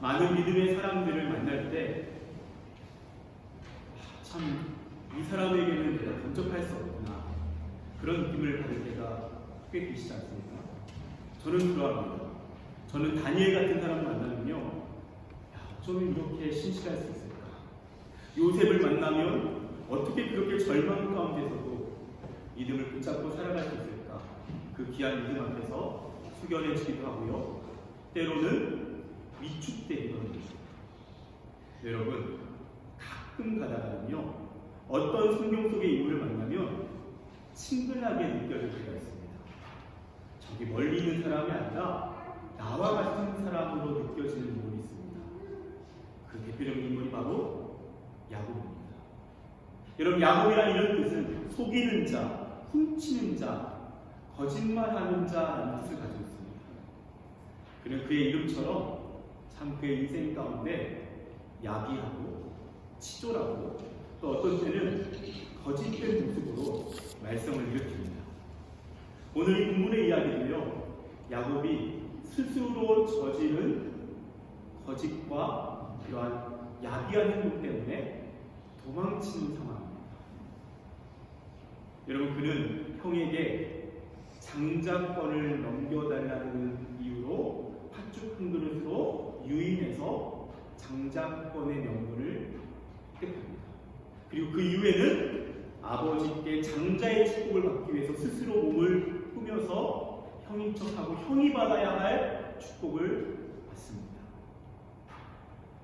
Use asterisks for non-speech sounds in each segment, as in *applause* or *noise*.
많은 믿음의 사람들을 만날 때 참 이 사람에게는 내가 범접할 수 없구나 그런 느낌을 받을 때가 꽤 계시지 않습니까? 저는 그러합니다. 저는 다니엘 같은 사람을 만나면요, 야, 어쩌면 이렇게 신실할 수 있을까? 요셉을 만나면 어떻게 그렇게 절망 가운데서도 믿음을 붙잡고 살아갈 수 있을까? 그 귀한 믿음 앞에서 숙연해지기도 하고요. 때로는 위축되기도 합니다. 여러분, 가끔 가다가는요, 어떤 성경 속의 인물을 만나면 친근하게 느껴질 때가 있습니다. 저기 멀리 있는 사람이 아니라 나와 같은 사람으로 느껴지는 인물이 있습니다. 그 대표적인 인물이 바로 야곱입니다. 여러분, 야곱이란 이런 뜻은 속이는 자, 훔치는 자, 거짓말하는 자라는 뜻을 가지고 있습니다. 그는 그의 이름처럼 참 그의 인생 가운데 야비하고 치졸하고 또 어떤 때는 거짓된 모습으로 말썽을 일으킵니다. 오늘 이 본문의 이야기는요, 야곱이 스스로 저지른 거짓과 이러한 야비한 행동 때문에 도망치는 상황입니다. 여러분, 그는 형에게 장자권을 넘겨달라는 이유로 팥죽 한 그릇으로 유인해서 장자권의 명분을 획득합니다. 그리고 그 이후에는 아버지께 장자의 축복을 받기 위해서 스스로 몸을 꾸며서 형인 척하고 형이 받아야 할 축복을 받습니다.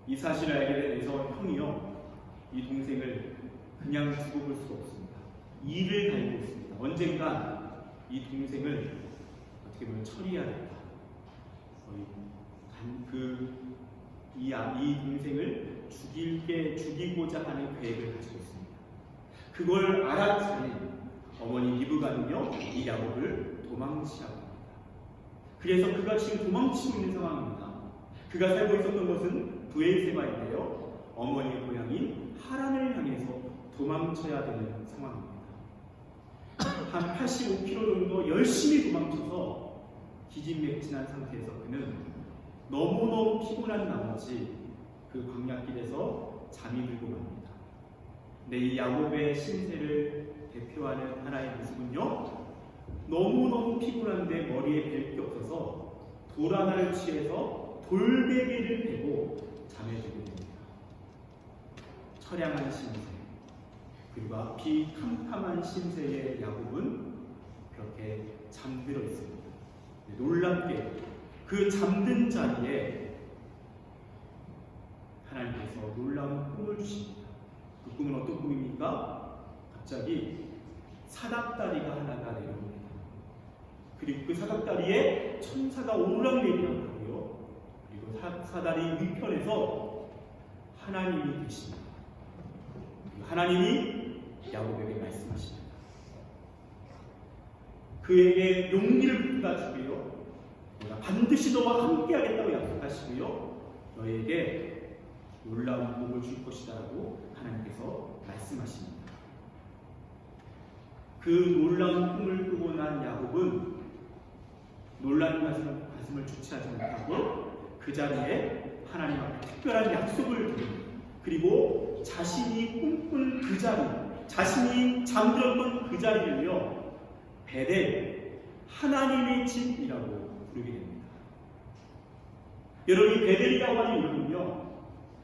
이 사실을 알게 돼서 형이요 이 동생을 그냥 두고 볼 수가 없습니다. 일을 달고 있습니다. 언젠간 이 동생을 어떻게 보면 처리해야겠다. 거의 그 이, 아- 이 동생을 죽일게 죽이고자 하는 계획을 가지고 있습니다. 그걸 알아차린 어머니 리브가는요 이 야곱을 도망치라고 합니다. 그래서 그가 지금 도망치고 있는 상황입니다. 그가 살고 있었던 것은 부엘세바인데요 어머니의 고향인 하란을 향해서 도망쳐야 되는 상황입니다. 한 85km 정도 열심히 도망쳐서 기진맥진한 상태에서 그는 너무너무 피곤한 나머지 그 광야길에서 잠이 들고 맙니다. 근데 이 야곱의 신세를 대표하는 하나의 모습은요, 너무너무 피곤한데 머리에 뵐게 없어서 돌 하나를 취해서 돌베개를 베고 잠에 들게 됩니다. 처량한 신세, 그리고 앞이 캄캄한 신세의 야곱은 그렇게 잠들어 있습니다. 놀랍게 그 잠든 자리에 하나님께서 놀라운 꿈을 주십니다. 그 꿈은 어떤 꿈입니까? 갑자기 사닥다리가 하나가 내려옵니다. 그리고 그 사닥다리에 천사가 오르락내리락하고요. 그리고 사, 사다리 위편에서 하나님이 계십니다. 하나님이 야곱에게 말씀하십니다. 그에게 용기를 북돋주고요. 내가 반드시 너와 함께하겠다고 약속하시고요. 너에게 놀라운 복을 줄 것이다라고 하나님께서 말씀하십니다. 그 놀라운 꿈을 꾸고 난 야곱은 놀란 가슴, 가슴을 주체하지 못하고 그 자리에 하나님 앞에 특별한 약속을 드립니다. 그리고 자신이 꿈꾼 그 자리, 자신이 잠들었던 그 자리를요, 베델, 하나님의 집이라고 부르게 됩니다. 여러분, 이 베델이라고 하는 이름은요,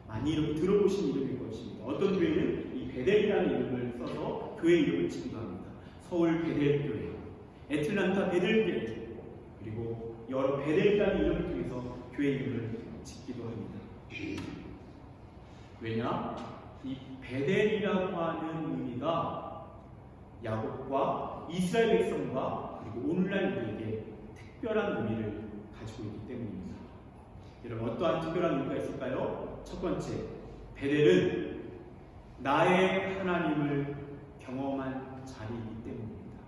많이 이렇게 들어보신 이름일 것입니다. 어떤 교회는 이 베델이라는 이름을 써서 교회 이름을 짓기도 합니다. 서울 베델교회, 애틀란타 베델교회, 그리고 여러 베델이라는 이름을 통해서 교회 이름을 짓기도 합니다. 왜냐? 이 베델이라고 하는 의미가 야곱과 이스라엘 백성과 그리고 오늘날 우리에게 특별한 의미를 가지고 있기 때문입니다. 여러분 어떠한 특별한 의미가 있을까요? 첫 번째, 베델은 나의 하나님을 경험한 자리이기 때문입니다.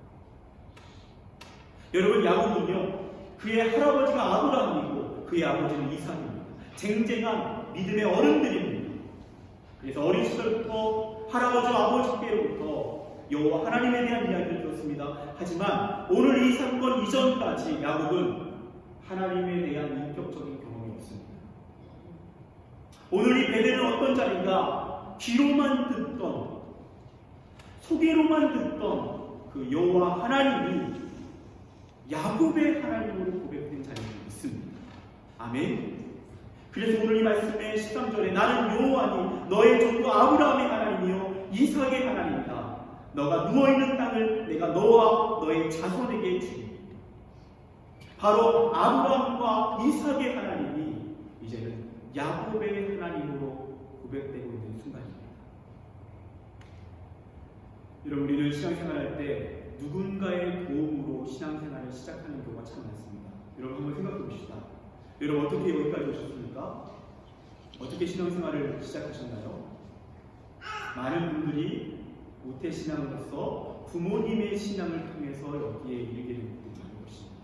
여러분 야곱은요 그의 할아버지가 아브라함이고 그의 아버지는 이삭입니다. 쟁쟁한 믿음의 어른들입니다. 그래서 어린 시절부터 할아버지와 아버지께로부터 여호와 하나님에 대한 이야기를 살펴보겠습니다. 하지만 오늘 이 사건 이전까지 야곱은 하나님에 대한 인격적인 경험이 없습니다. 오늘 이 베델은 어떤 자리인가? 귀로만 듣던 소개로만 듣던 그 여호와 하나님이 야곱의 하나님으로 고백된 자리가 있습니다. 아멘. 그래서 오늘 이 말씀의 13절에 나는 여호와니 너의 종도 아브라함의 하나님이요 이삭의 하나님 너가 누워 있는 땅을 내가 너와 너의 자손에게 주리. 바로 아브라함과 이삭의 하나님이 이제는 야곱의 하나님으로 고백되고 있는 순간입니다. 여러분 우리는 신앙생활할 때 누군가의 도움으로 신앙생활을 시작하는 경우가 참 많습니다. 여러분 한번 생각해 봅시다. 여러분 어떻게 여기까지 오셨습니까? 어떻게 신앙생활을 시작하셨나요? 많은 분들이 모태 신앙으로서 부모님의 신앙을 통해서 여기에 이르게 된 분들이 많은 것입니다.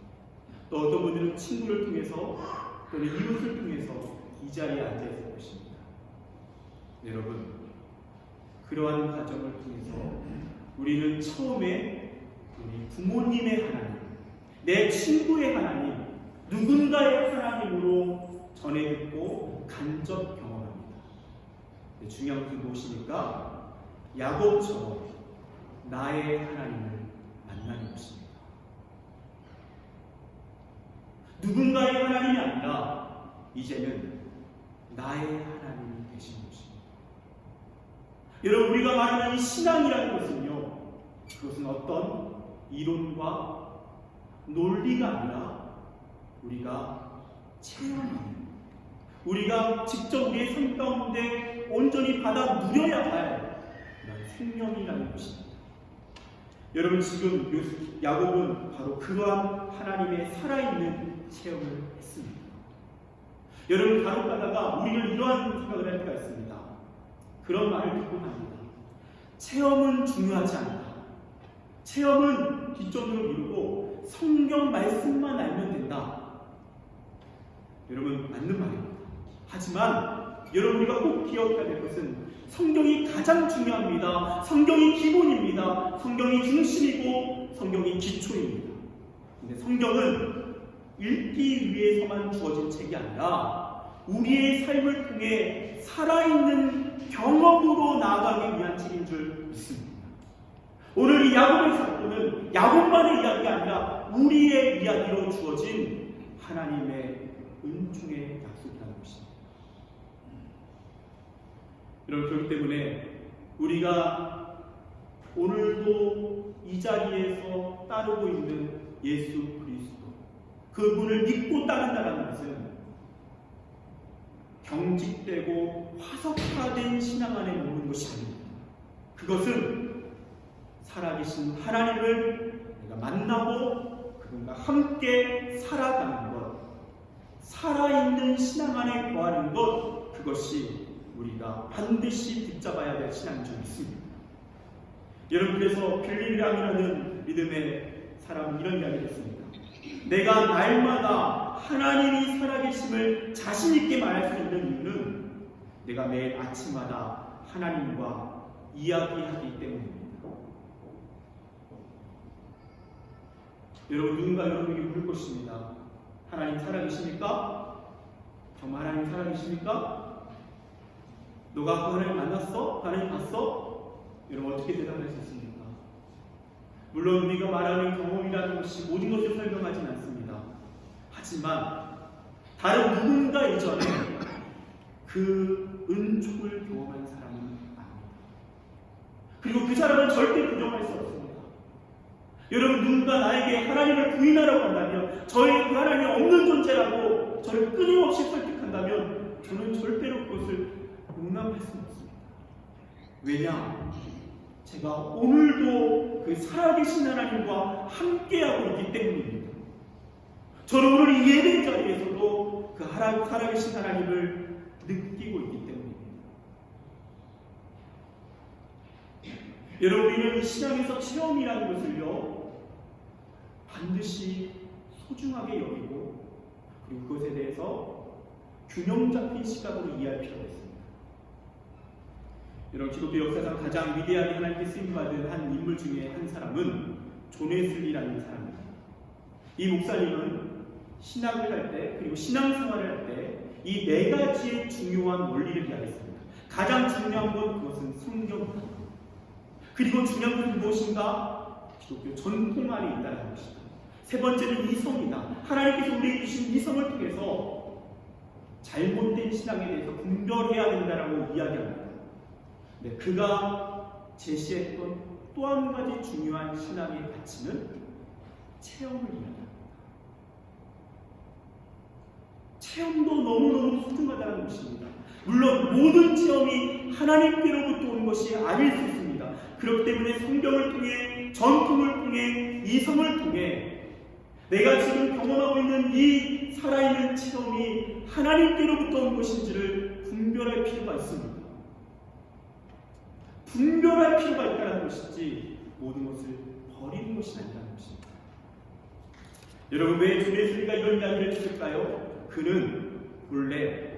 또 어떤 분들은 친구를 통해서 또는 이웃을 통해서 이 자리에 앉아 있을 것입니다. 여러분 그러한 과정을 통해서 우리는 처음에 우리 부모님의 하나님, 내 친구의 하나님, 누군가의 하나님으로 전해 듣고 간접 경험합니다. 중요한 것은 무엇입니까? 야곱처럼 나의 하나님을 만나는 것입니다. 누군가의 하나님이 아니라 이제는 나의 하나님이 되신 것입니다. 여러분 우리가 말하는 이 신앙이라는 것은요, 그것은 어떤 이론과 논리가 아니라 우리가 체험하는, 우리가 직접 우리의 삶 가운데 온전히 받아 누려야 할 생명이라는 것입니다. 여러분 지금 요- 야곱은 바로 그러한 하나님의 살아있는 체험을 했습니다. 여러분 간혹 가다가 우리는 이러한 생각을 할 때가 있습니다. 그런 말을 듣곤 합니다. 체험은 중요하지 않다. 체험은 뒷전으로 미루고 성경 말씀만 알면 된다. 여러분 맞는 말입니다. 하지만 여러분 우리가 꼭 기억해야 될 것은 성경이 가장 중요합니다. 성경이 기본입니다. 성경이 중심이고 성경이 기초입니다. 근데 성경은 읽기 위해서만 주어진 책이 아니라 우리의 삶을 통해 살아있는 경험으로 나아가기 위한 책인 줄 믿습니다. 오늘 이 야곱의 사건은 야곱만의 이야기가 아니라 우리의 이야기로 주어진 하나님의 은총의 약속이라는 것입니다. 여러분 그렇기 때문에 우리가 오늘도 이 자리에서 따르고 있는 예수 그리스도 그분을 믿고 따른다는 것은 경직되고 화석화된 신앙 안에 머무는 것이 아닙니다. 그것은 살아계신 하나님을 내가 만나고 그분과 함께 살아가는 것, 살아있는 신앙 안에 거하는 것, 그것이 우리가 반드시 붙잡아야 될 신앙인 줄 믿습니다. 여러분 그래서 빌리람이라는 믿음의 사람은 이런 이야기를 했습니다. 내가 날마다 하나님이 살아계심을 자신 있게 말할 수 있는 이유는 내가 매일 아침마다 하나님과 이야기하기 때문입니다. 여러분 누군가 여러분에게 물을 것입니다. 하나님 살아계십니까? 정말 하나님 살아계십니까? 너가 그 하나님 만났어? 그 하나님 봤어? 여러분 어떻게 대답할 수 있습니까? 물론 우리가 말하는 경험이라는 것이 모든 것을 설명하진 않습니다. 하지만 다른 누군가 이전에 그 은총을 경험한 사람은 아닙니다. 그리고 그 사람은 절대 부정할 수 없습니다. 여러분 누군가 나에게 하나님을 부인하라고 한다면 저의 그 하나님이 없는 존재라고 저를 끊임없이 설득한다면 저는 절대로 그것을 용납할 수 없습니다. 왜냐? 제가 오늘도 그 살아계신 하나님과 함께하고 있기 때문입니다. 저는 오늘 이 예배 자리에서도 그 살아계신 하나님을 느끼고 있기 때문입니다. 여러분, 우리는 이 신앙에서 체험이라는 것을요, 반드시 소중하게 여기고, 그리고 그것에 대해서 균형 잡힌 시각으로 이해할 필요가 있습니다. 여러분, 기독교 역사상 가장 위대하게 하나님께 쓰임받은 한 인물 중에 한 사람은 존 웨슬리라는 사람입니다. 이 목사님은 신학을 할 때, 그리고 신앙생활을 할 때, 이 네 가지의 중요한 원리를 이야기했습니다. 가장 중요한 건 그것은 성경입니다. 그리고 중요한 것은 무엇인가? 기독교 전통 안에 있다는 것입니다. 세 번째는 이성이다. 하나님께서 우리에게 주신 이성을 통해서 잘못된 신앙에 대해서 분별해야 된다라고 이야기합니다. 네, 그가 제시했던 또 한 가지 중요한 신앙의 가치는 체험을 이야기합니다. 체험도 너무너무 소중하다는 것입니다. 물론 모든 체험이 하나님께로부터 온 것이 아닐 수 있습니다. 그렇기 때문에 성경을 통해 전통을 통해 이성을 통해 내가 지금 경험하고 있는 이 살아있는 체험이 하나님께로부터 온 것인지를 분별할 필요가 있습니다. 분별할 필요가 있다는 것이지 모든 것을 버리는 것이 아니라는 것입니다. 여러분 왜 주례수리가 이런 이야기를 했을까요? 그는 본래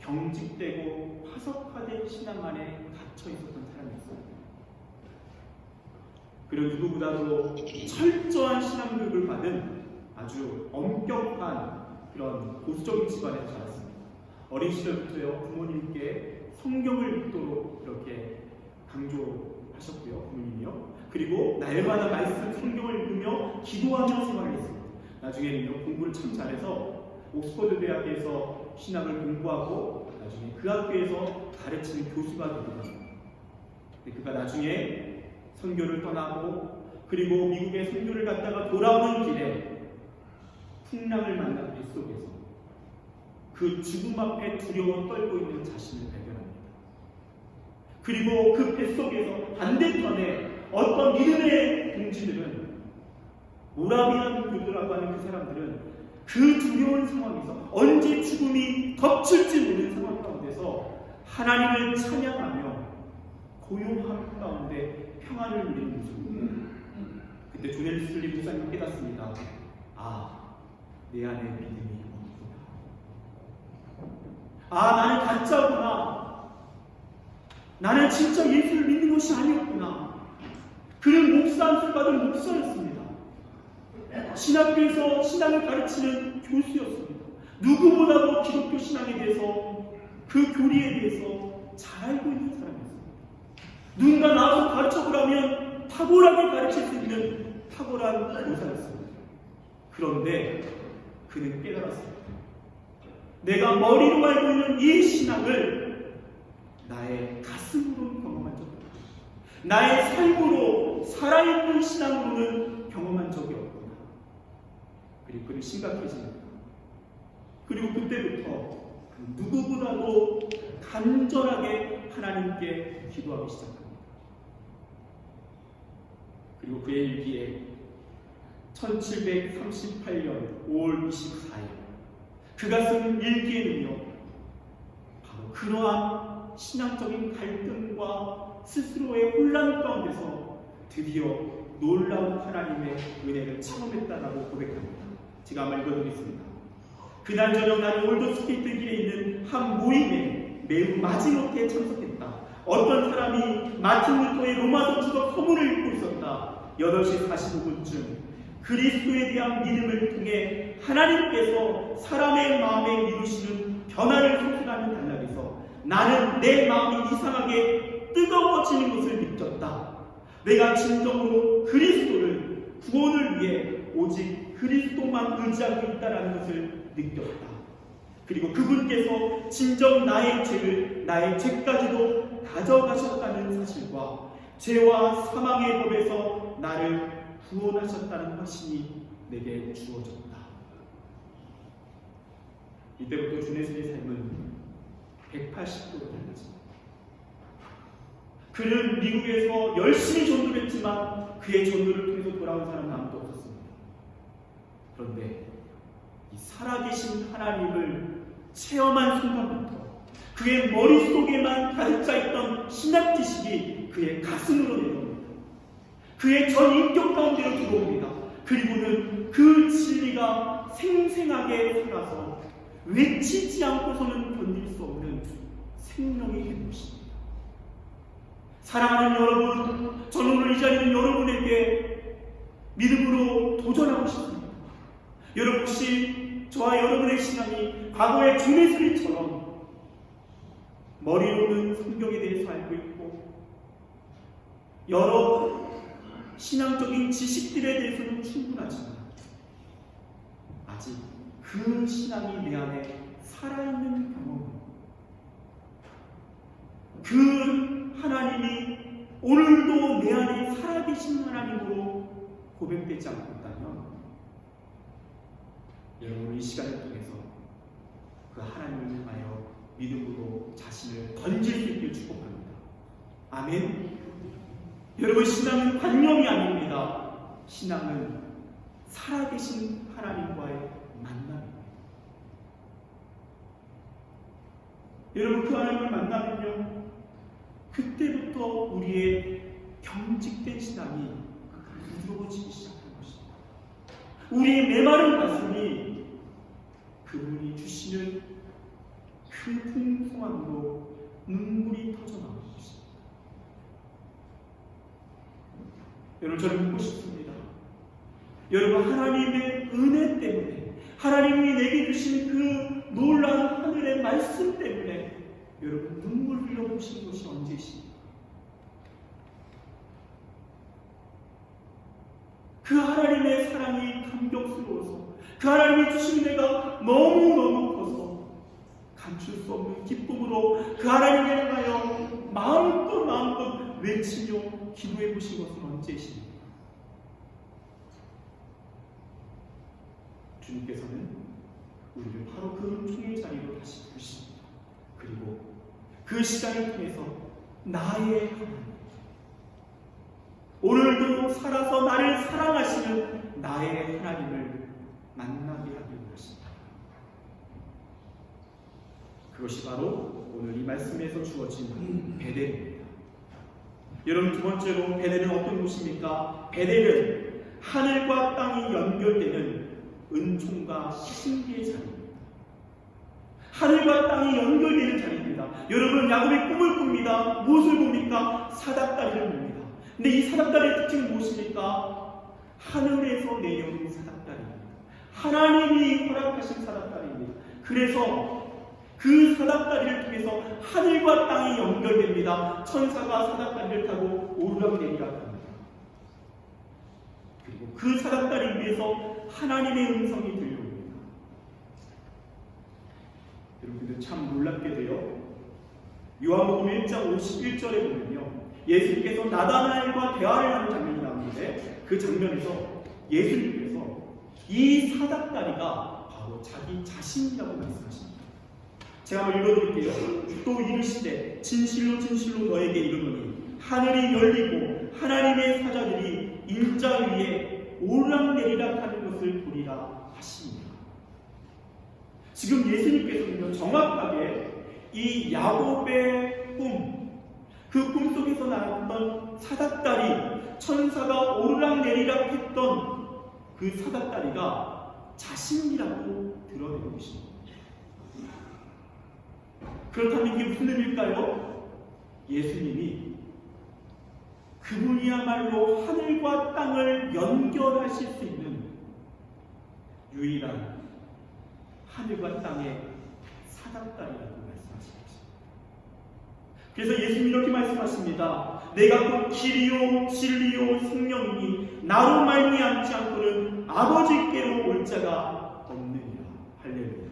경직되고 화석화된 신앙 안에 갇혀 있었던 사람이었어요. 그리고 누구보다도 철저한 신앙 교육을 받은 아주 엄격한 그런 보수적인 집안에서 자랐습니다. 어린 시절부터요 부모님께 성경을 읽도록 이렇게 강조하셨고요 부모님이요. 그리고 날마다 말씀 성경을 읽으며 기도하며 생활을 했습니다. 나중에는요 공부를 참 잘해서 옥스퍼드 대학에서 신학을 공부하고 나중에 그 학교에서 가르치는 교수가 되기도 합니다. 그가 나중에 선교를 떠나고 그리고 미국에 선교를 갔다가 돌아오는 길에 풍랑을 만난 뱃속에서 그 죽음 앞에 두려워 떨고 있는 자신을 발견합니다. 그리고 그 뱃속에서 반대편에 어떤 믿음의 동지들은 모라비안 교도라고 하는 그 사람들은 그 두려운 상황에서 언제 죽음이 덮칠지 모르는 상황 가운데서 하나님을 찬양하며 고요함 가운데 평안을 누리는 모습입니다. 그때 조넬 슬리 목사님 깨닫습니다. 아, 내 안에 믿음이 없구나. 아, 나는 가짜구나. 나는 진짜 예수를 믿는 것이 아니었구나. 그는 목사 안수 받은 목사였습니다. 신학교에서 신앙을 가르치는 교수였습니다. 누구보다도 기독교 신앙에 대해서 그 교리에 대해서 잘 알고 있는 사람이었습니다. 누군가 나와서 가르쳐보라면 탁월하게 가르칠 수 있는 탁월한 교사였습니다. 그런데 그는 깨달았습니다. 내가 머리로 알고 있는 이 신앙을 나의 가슴으로 경험한 적이 없다. 나의 삶으로 살아있는 신앙으로는 경험한 적이 없구나. 그리고 그는 심각해집니다. 그리고 그때부터 누구보다도 간절하게 하나님께 기도하기 시작합니다. 그리고 그의 일기에 1738년 5월 24일 그가 쓴 일기에는요 바로 그러한 신앙적인 갈등과 스스로의 혼란 가운데서 드디어 놀라운 하나님의 은혜를 체험했다라고 고백합니다. 제가 한번 읽어드리겠습니다. 그날 저녁 나는 올드 스케이트 길에 있는 한 모임에 매우 마지못해 참석했다. 어떤 사람이 마틴 루터의 로마서 주석 서문을 읽고 있었다. 8시 45분쯤 그리스도에 대한 믿음을 통해 하나님께서 사람의 마음에 이루시는 변화를 단락에서 나는 내 마음이 이상하게 뜨거워지는 것을 느꼈다. 내가 진정으로 그리스도를 구원을 위해 오직 그리스도만 의지하고 있다는 것을 느꼈다. 그리고 그분께서 진정 나의 죄를 나의 죄까지도 가져가셨다는 사실과 죄와 사망의 법에서 나를 구원하셨다는 확신이 내게 주어졌다. 이때부터 주네스의 삶은 180도로 달라집니다. 그는 미국에서 열심히 전도를 했지만 그의 전도를 통해서 돌아온 사람은 아무도 없었습니다. 그런데 이 살아계신 하나님을 체험한 순간부터 그의 머릿속에만 가득 차 있던 신학 지식이 그의 가슴으로 내려옵니다. 그의 전 인격 가운데로 들어옵니다. 그리고는 그 진리가 생생하게 살아서 외치지 않고서는 견딜 수 없는 생명이 된 것입니다. 사랑하는 여러분, 저는 오늘 이 자리는 여러분에게 믿음으로 도전하고 싶습니다. 여러분 혹시 저와 여러분의 신앙이 과거의 주례수리처럼 머리로는 성경에 대해서 알고 있고 여러 신앙적인 지식들에 대해서는 충분하지만 아직 그 신앙이 내 안에 살아있는 경험 그 하나님이 오늘도 내 안에 살아계신 하나님으로 고백되지 않고 있다면 여러분 이 시간을 통해서 그 하나님을 향하여 믿음으로 자신을 던질 수 있길 축복합니다. 아멘. 여러분 신앙은 관념이 아닙니다. 신앙은 살아계신 하나님과의 만남입니다. 여러분 그 하나님을 만나면요 그때부터 우리의 경직된 신앙이 부드러워지기 시작하는 것입니다. 우리의 메마른 가슴이 그분이 주시는 그 풍성함으로 눈물이 터져나오는 것입니다. 여러분 저는 묻고 싶습니다. 여러분 하나님의 은혜 때문에 하나님이 내게 주신 그 놀라운 하늘의 말씀 때문에 여러분 눈물 흘려보신 것이 언제십니까? 그 하나님의 사랑이 감격스러워서 그 하나님이 주신 내가 너무너무 커서 감출 수 없는 기쁨으로 그 하나님을 향하여 마음껏 마음껏 외치며 기도해 보신 것은 언제십니까? 주님께서는 우리를 바로 그 은총의 자리로 다시 부르십니다. 그리고 그 시간을 통해서 나의 하나님 오늘도 살아서 나를 사랑하시는 나의 하나님을 만나게 하기 원하십니다. 그것이 바로 오늘 이 말씀에서 주어진 베델입니다. 여러분 두 번째로 베델은 어떤 곳입니까? 베델은 하늘과 땅이 연결되는 은총과 신비의 자리입니다. 하늘과 땅이 연결되는 자리입니다. 여러분 야곱이 꿈을 꿉니다. 무엇을 봅니까? 사닥다리를 봅니다. 근데 이 사닥다리의 특징은 무엇입니까? 하늘에서 내려오는 사닥다리입니다. 하나님이 허락하신 사닥다리입니다. 그래서 그 사닥다리를 통해서 하늘과 땅이 연결됩니다. 천사가 사닥다리를 타고 오르락내리락 합니다. 그리고 그 사닥다리 위에서 하나님의 음성이 들려옵니다. 여러분들 참 놀랍게도요. 요한복음 1장 51절에 보면요. 예수님께서 나다나엘과 대화를 하는 장면이 나오는데 그 장면에서 예수님께서 이 사닥다리가 바로 자기 자신이라고 말씀하십니다. 제가 한번 읽어드릴게요. 또 이르시되 진실로 진실로 너에게 이르노니 하늘이 열리고 하나님의 사자들이 인자 위에 오르락내리락 하는 것을 보리라. 지금 예수님께서는요 정확하게 이 야곱의 꿈, 그 꿈 속에서 나왔던 사닥다리, 천사가 오르락내리락 했던 그 사닥다리가 자신이라고 드러내고 계십니다. 그렇다면 이게 무슨 의미일까요? 예수님이 그분이야말로 하늘과 땅을 연결하실 수 있는 유일한 하늘과 땅의 사닥다리라고 말씀하십니다. 그래서 예수님이 이렇게 말씀하십니다. 내가 곧 길이요 진리요 생명이니 나로 말미암지 않고는 아버지께로 올 자가 없느니라. 할렐루야.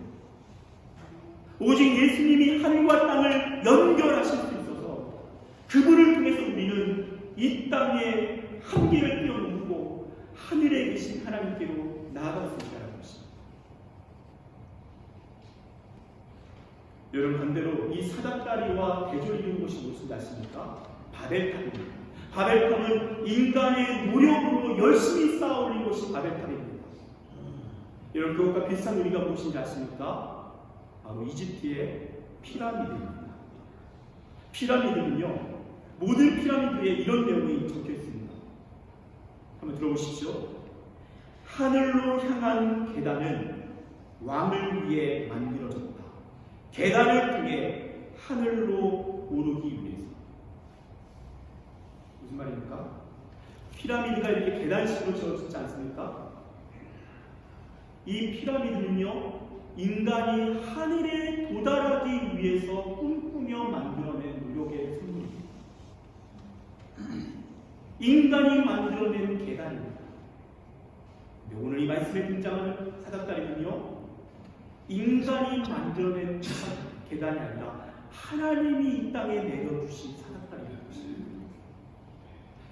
오직 예수님이 하늘과 땅을 연결하실 수 있어서 그분을 통해서 우리는 이 땅의 한계를 뛰어넘고 하늘에 계신 하나님께로 나아갈 수 것입니다. 여러분 반대로 이 사닥다리와 이룬 것이 무엇인지 아십니까? 바벨탑입니다. 바벨탑은 인간의 노력으로 열심히 쌓아 올린 것이 바벨탑입니다. 여러분 그것과 비슷한 의미가 무엇인지 아십니까? 바로 이집트의 피라미드입니다. 피라미드는요, 모든 피라미드에 이런 내용이 적혀 있습니다. 한번 들어보십시오. 하늘로 향한 계단은 왕을 위해 만들어졌다. 계단을 통해 하늘로 오르기 위해서. 무슨 말입니까? 피라미드가 이렇게 계단식으로 지어지지 않습니까? 이 피라미드는요, 인간이 하늘에 도달하기 위해서 꿈꾸며 만들어낸 노력의 성물입니다. 인간이 만들어낸 계단입니다. 오늘 이 말씀에 등장하는 사닥다리는요, 인간이 만들어낸 계단이 아니라 하나님이 이 땅에 내려주신 사닥다리라는 것입니다.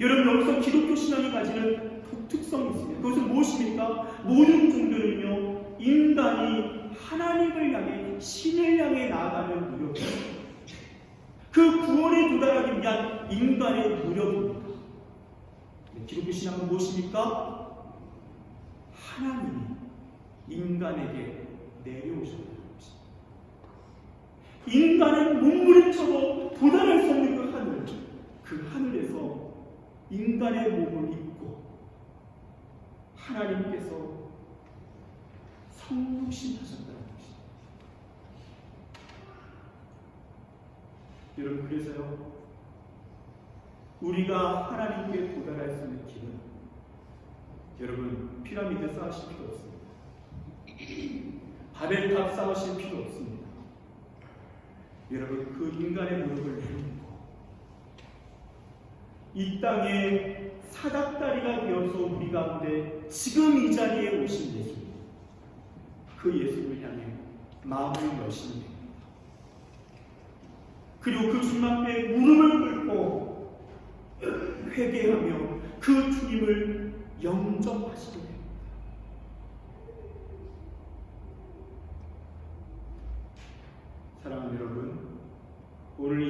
여러분 여기서 기독교 신앙이 가지는 독특성이 있습니다. 그것은 무엇입니까? 모든 종교는요, 인간이 하나님을 향해 신을 향해 나아가는 노력입니다. 그 구원에 도달하기 위한 인간의 노력입니다. 네, 기독교 신앙은 무엇입니까? 하나님이 인간에게 내려오셨다는 것입니다. 인간은 몸부림쳐도 도달할 수 없는 그 하늘, 그 하늘에서 인간의 몸을 입고 하나님께서 성육신하셨다는 것입니다. 여러분 그래서요 우리가 하나님께 도달할 수 있는 길은 여러분 피라미드 쌓으실 필요 없습니다. 바벨탑 쌓으실 필요 없습니다. 여러분 그 인간의 무릎을 내리고 이 땅에 사닥다리가 되어서 우리 가운데 지금 이 자리에 오신 예수님 그 예수를 향해 마음을 여시면 됩니다. 그리고 그 주님 앞에 무릎을 꿇고 회개하며 그 주님을 영접하시게 됩니다. 사랑하는 여러분,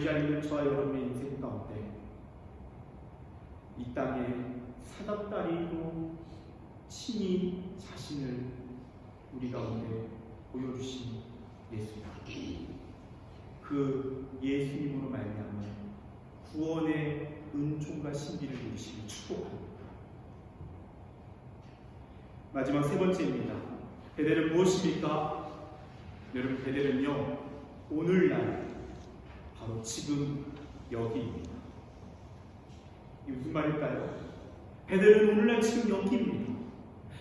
자리는 저와 여러분의 인생 가운데 이 땅에 사닥다리로 친히 자신을 우리 가운데 보여주신 예수님. 그 예수님으로 말미암아 구원의 은총과 신비를 누리시기 축복합니다. 마지막 세 번째입니다. 베델은 무엇입니까? 여러분 베델은요 오늘날 바로 지금 여기입니다. 이게 무슨 말일까요? 베델은 오늘날 지금 여기입니다.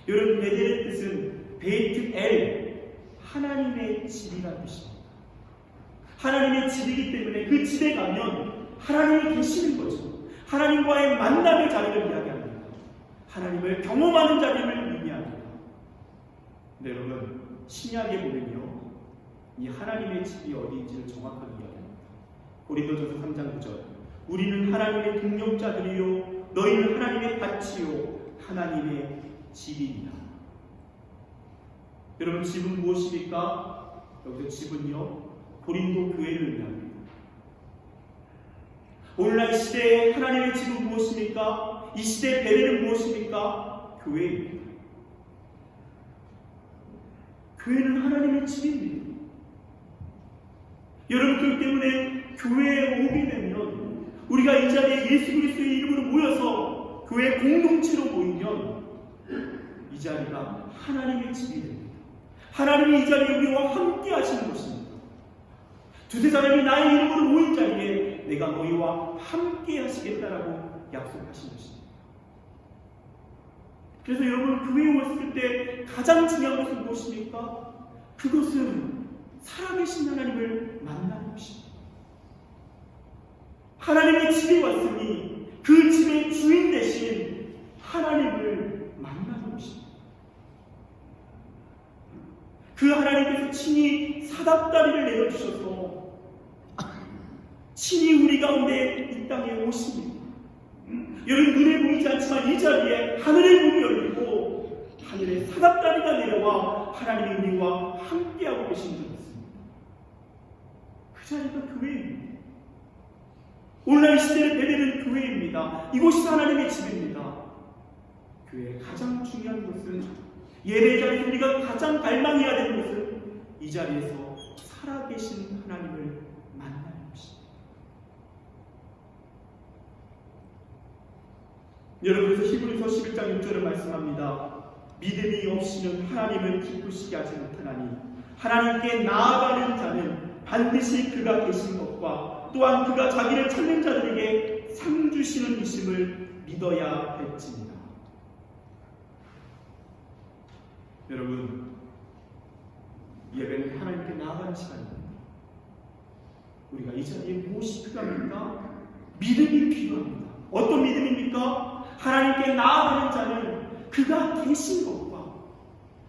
여러분 베델의 뜻은 베이트 엘 하나님의 집이라는 뜻입니다. 하나님의 집이기 때문에 그 집에 가면 하나님이 계시는 거죠. 하나님과의 만남의 자리를 이야기합니다. 하나님을 경험하는 자리를 의미합니다. 네, 여러분 신약에 보면요. 이 하나님의 집이 어디인지를 정확하게 이야기합니다. 고린도전서 3장 9절 우리는 하나님의 동력자들이요 너희는 하나님의 밭이요 하나님의 집이니라. 여러분 집은 무엇입니까? 여기서 집은요 고린도 교회를 의미합니다. 오늘날 시대에 하나님의 집은 무엇입니까? 이 시대의 베레는 무엇입니까? 교회입니다. 교회는 하나님의 집입니다. 여러분 그렇기 때문에 교회에 오게 되면 우리가 이 자리에 예수 그리스도의 이름으로 모여서 교회 공동체로 모이면 이 자리가 하나님의 집이 됩니다. 하나님이 이 자리에 우리와 함께 하시는 것입니다. 두세 사람이 나의 이름으로 모인 자리에 내가 너희와 함께 하시겠다라고 약속하신 것입니다. 그래서 여러분 교회에 왔을 때 가장 중요한 것은 무엇입니까? 그것은 살아계신 하나님을 만나는 것입니다. 하나님의 집에 왔으니 그 집의 주인 대신 하나님을 만나는 것입니다. 그 하나님께서 친히 사답다리를 내려주셔서 친히 우리 가운데 이 땅에 오십니다. 여러분 눈에 보이지 않지만 이 자리에 하늘의 문이 열리고 하늘에 사답다리가 내려와 하나님이 우리와 함께하고 계신 줄 믿습니다. 그 자리가 교회입니다. 오늘날 시대의 베델은 교회입니다. 이곳이 하나님의 집입니다. 교회의 가장 중요한 것은 예배 자리에서 우리가 가장 갈망해야 되는 것은 이 자리에서 살아계신 하나님을 만나는 것입니다. 여러분 그래서 히브리서 11장 6절을 말씀합니다. 믿음이 없이는 하나님을 기쁘시게 하지 못하나니 하나님께 나아가는 자는 반드시 그가 계신 것과 또한 그가 자기를 찾는 자들에게 상 주시는 이심을 믿어야 할지니라. 여러분 예배는 하나님께 나아가는 시간입니다. 우리가 이 자리에 무엇이 필요합니까? 믿음이 필요합니다. 어떤 믿음입니까? 하나님께 나아가는 자는 그가 계신 것과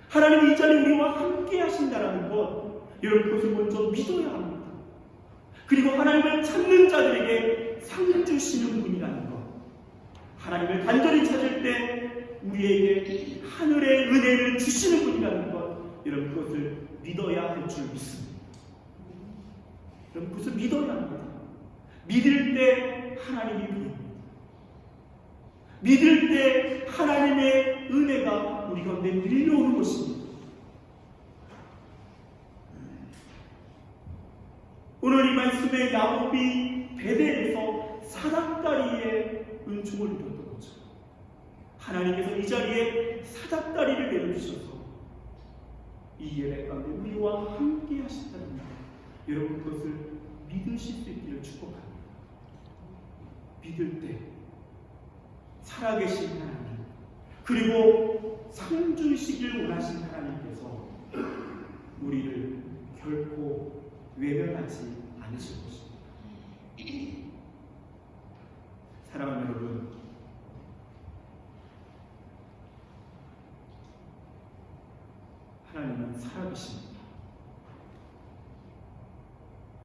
하나님이 이 자리에 우리와 함께 하신다라는 것 여러분 그것을 먼저 믿어야 합니다. 그리고 하나님을 찾는 자들에게 상 주시는 분이라는 것 하나님을 간절히 찾을 때 우리에게 하늘의 은혜를 주시는 분이라는 것 여러분 그것을 믿어야 할 줄 믿습니다. 여러분 그것을 믿어야 합니다. 믿을 때 하나님이 보입니다. 믿을 때 하나님의 은혜가 우리 가운데 밀려오는 것입니다. 오늘 이 말씀에 야곱이 베델에서 사닥다리의 은총을 누렸던 거죠. 하나님께서 이 자리에 사닥다리를 내려주셔서 이 예배 가운데 우리와 함께 하신다는 것. 여러분 그것을 믿으실 수 있기를 축복합니다. 믿을 때 살아계신 하나님 그리고 상 주시길 원하신 하나님께서 우리를 결코 외면하지 않으실 것입니다. *clears throat* 사랑하는 여러분, 하나님은 살아계십니다.